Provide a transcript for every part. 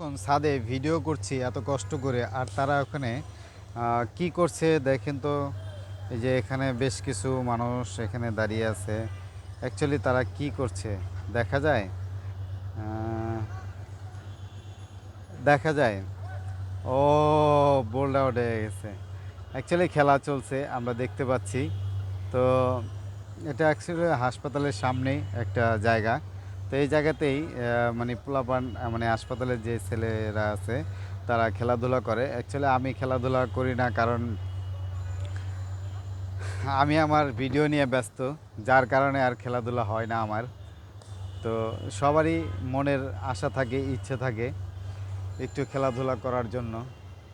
এখন ছাদে ভিডিও করছি এত কষ্ট করে। আর তারা ওখানে কি করছে দেখেন তো, এই যে এখানে বেশ কিছু মানুষ এখানে দাঁড়িয়ে আছে। অ্যাকচুয়ালি তারা কি করছে? দেখা যায়? দেখা যায়। ও বোল্ড আউট গেছে। অ্যাকচুয়ালি খেলা চলছে, আমরা দেখতে পাচ্ছি। তো, এটা অ্যাকচুয়ালি হাসপাতালের সামনেই একটা জায়গা। তো এই জায়গাতেই মানে পোলাপান মানে হাসপাতালের যে ছেলেরা আছে, তারা খেলাধুলা করে। অ্যাকচুয়ালি আমি খেলাধুলা করি না কারণ আমি আমার ভিডিও নিয়ে ব্যস্ত, যার কারণে আর খেলাধুলা হয় না আমার। তো সবারই মনের আশা থাকে, ইচ্ছে থাকে একটু খেলাধুলা করার জন্য।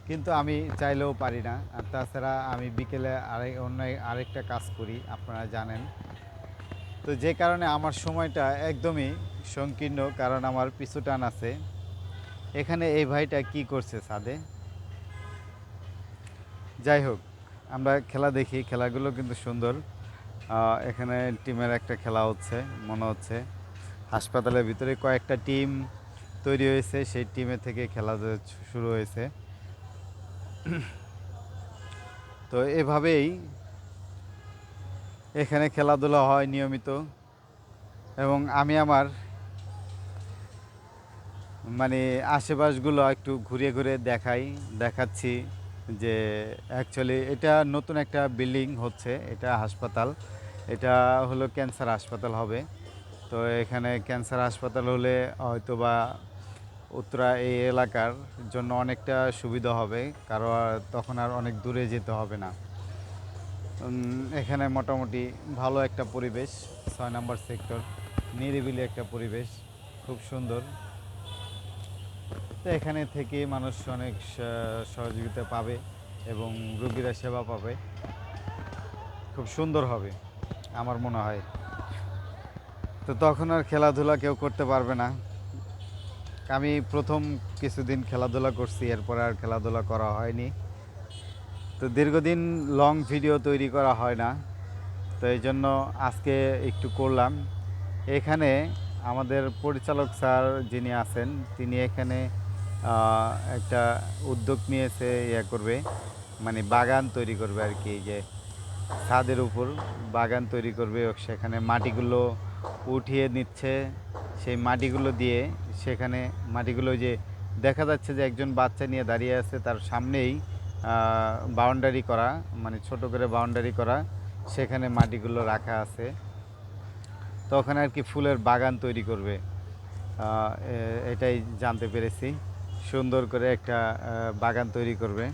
কিন্তু আমি চাইলেও পারি না। আর তাছাড়া আমি বিকেলে আরেক অন্য আরেকটা কাজ করি, আপনারা জানেন। তো যে কারণে আমার সময়টা একদমই সংকীর্ণ, কারণ আমার পিছু টান আছে। এখানে এই ভাইটা কি করছে সাদে যাই হোক, আমরা খেলা দেখি, খেলাগুলো কিন্তু সুন্দর। এখানে টিমের একটা খেলা হচ্ছে, মনে হচ্ছে। হাসপাতালের ভিতরে কয়েকটা টিম তৈরি হয়েছে, সেই টিমে থেকে খেলা শুরু হয়েছে। তো এভাবেই এখানে খেলাধুলা হয় নিয়মিত। এবং আমি আমার মানে আশেপাশগুলো একটু ঘুরে ঘুরে দেখাই, দেখাচ্ছি যে অ্যাকচুয়ালি এটা নতুন একটা বিল্ডিং হচ্ছে, এটা হাসপাতাল। এটা হলো ক্যান্সার হাসপাতাল হবে। তো এখানে ক্যান্সার হাসপাতাল হলে হয়তো বা উত্তরা এই এলাকার জন্য অনেকটা সুবিধা হবে কারও আর তখন আর অনেক দূরে যেতে হবে না। এখানে মোটামুটি ভালো একটা পরিবেশ, ছয় নম্বর সেক্টর, নিরিবিলি একটা পরিবেশ, খুব সুন্দর। তো এখানে থেকে মানুষ অনেক সহযোগিতা পাবে এবং রোগীরা সেবা পাবে। খুব সুন্দর হবে, আমার মনে হয়। তো তখন আর খেলাধুলা কেউ করতে পারবে না। আমি প্রথম কিছুদিন খেলাধুলা করছি, এরপর আর খেলাধুলা করা হয়নি। তো দীর্ঘদিন লং ভিডিও তৈরি করা হয় না, তো এই জন্য আজকে একটু করলাম। এখানে আমাদের পরিচালক স্যার যিনি আছেন, তিনি এখানে একটা উদ্যোগ নিয়েছে ইয়ে করবে মানে বাগান তৈরি করবে আর কি যে ছাদের উপর বাগান তৈরি করবে, সেখানে মাটিগুলো উঠিয়ে নিচ্ছে। সেই মাটিগুলো দিয়ে সেখানে মাটিগুলো যে দেখা যাচ্ছে যে একজন বাচ্চা নিয়ে দাঁড়িয়ে আছে, তার সামনেই বাউন্ডারি করা মানে ছোট করে বাউন্ডারি করা, সেখানে মাটিগুলো রাখা আছে। তো ওখানে আর কি ফুলের বাগান তৈরি করবে। এটাই জানতে পেরেছি। সুন্দর করে একটা বাগান তৈরি করবে।